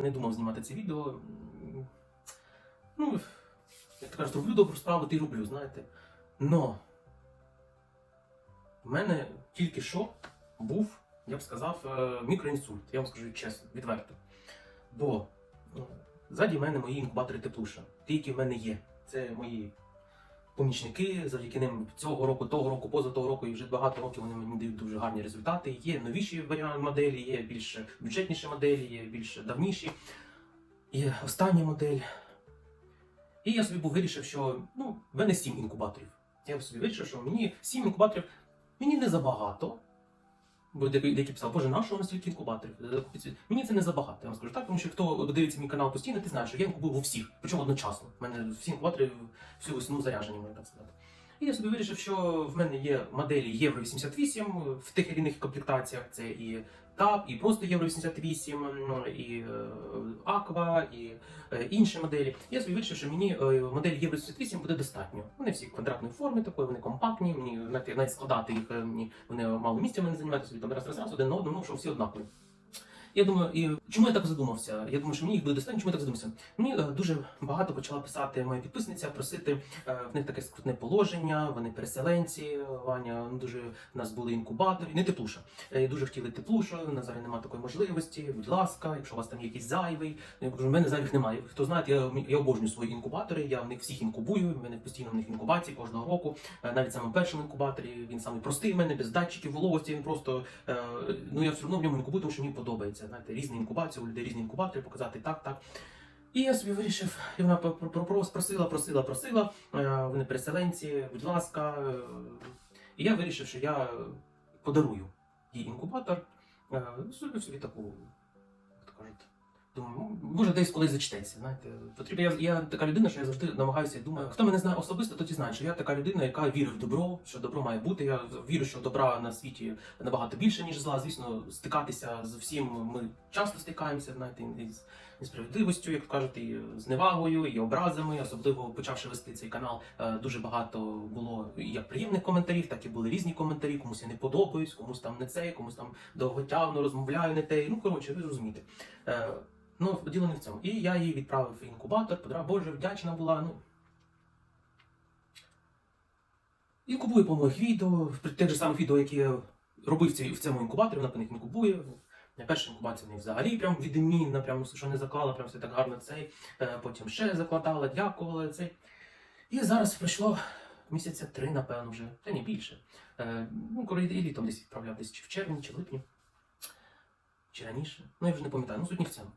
Не думав знімати це відео. Ну, як то кажуть, роблю добру справу, ти роблю, знаєте. Но в мене тільки що був, я б сказав, е, мікроінсульт. Я вам скажу чесно, відверто. Бо ну, ззаді мене мої інкубатори теплуша. Ті, які в мене є. Це мої помічники, завдяки ним цього року, того року, поза того року і вже багато років вони мені дають дуже гарні результати. Є новіші варіанти моделі, є більш бюджетніші моделі, є більш давніші. Є остання модель. І я собі був вирішив, що ну, в мене сім інкубаторів. Я собі вирішив, що мені сім інкубаторів мені не забагато. Бо деякі писали, боже, на що вам стільки інкубаторів? Мені це не забагато, я вам скажу так, тому що хто дивиться мій канал постійно, ти знаєш, що я інкубую у всіх, причому одночасно. У мене всі інкубатори всю весну заряджені, можна так сказати. І я собі вирішив, що в мене є моделі Євро 88 в тих різних комплектаціях. Це і ТАП, і просто Євро 88, і е, Аква, і е, інші моделі. Я собі вирішив, що мені е, модель Євро 88 буде достатньо. Вони всі квадратної форми, такої, вони компактні. Мені навіть складати їх е, вони мало місця мене займають собі там раз раз раз один на одному, ну що всі однакові. Я думаю, і чому я так задумався? Я думаю, що мені їх буде достатньо, чому я так задумався? Мені е, дуже багато почала писати моя підписниця, просити е, в них таке скрутне положення, вони переселенці. Ваня, ну дуже в нас були інкубатори, не теплуша. Е, дуже хотіли теплушу, на зараз немає такої можливості. Будь ласка, якщо у вас там є якийсь зайвий. Я кажу, в мене зайвих немає. Хто знає, я, я обожнюю свої інкубатори. Я в них всіх інкубую. В мене постійно в них інкубації кожного року. Е, Навіть саме першому інкубаторі він самий простий в мене, без датчиків, вологості. Він просто е, ну я все одно в ньому інкубую, тому що мені подобається. Знаєте, різні інкубації, у людей різні інкубатори, показати так, так. І я собі вирішив, і вона про- про- про- просила, просила, просила. е, Вони переселенці, будь ласка. е, І я вирішив, що я подарую їй інкубатор. е, Зробив собі таку, як то кажуть. Думаю, ну, може десь колись зачтеться. Знаєте, потрібно. Я, я така людина, що я завжди намагаюся і думаю. Хто мене знає особисто, то ті знає, що я така людина, яка вірить в добро, що добро має бути. Я вірю, що добра на світі набагато більше, ніж зла. Звісно, стикатися з всім ми часто стикаємося, знаєте, із несправедливістю, як кажуть, і з невагою, і образами. Особливо почавши вести цей канал, е, дуже багато було як приємних коментарів, так і були різні коментарі. Комусь я не подобаюсь, комусь там не це, комусь там довготягно розмовляю не те. Ну коротше, ви розумієте. Ну, діло не в цьому. І я їй відправив в інкубатор, подарував, боже, вдячна була. Ну. Інкубує по моїх відео, тих же самих відео, які я робив в цьому інкубаторі, вона по них інкубує. На першій інкубації в неї взагалі прям відмінна, прям що не заклала, прям все так гарно цей. Е, Потім ще закладала, дякувала цей. І зараз пройшло місяця три, напевно, вже, та ні більше. Е, Ну, коли і літом десь відправляв, десь чи в червні, чи в липні, чи раніше. Ну, я вже не пам'ятаю, ну суть не в цьому.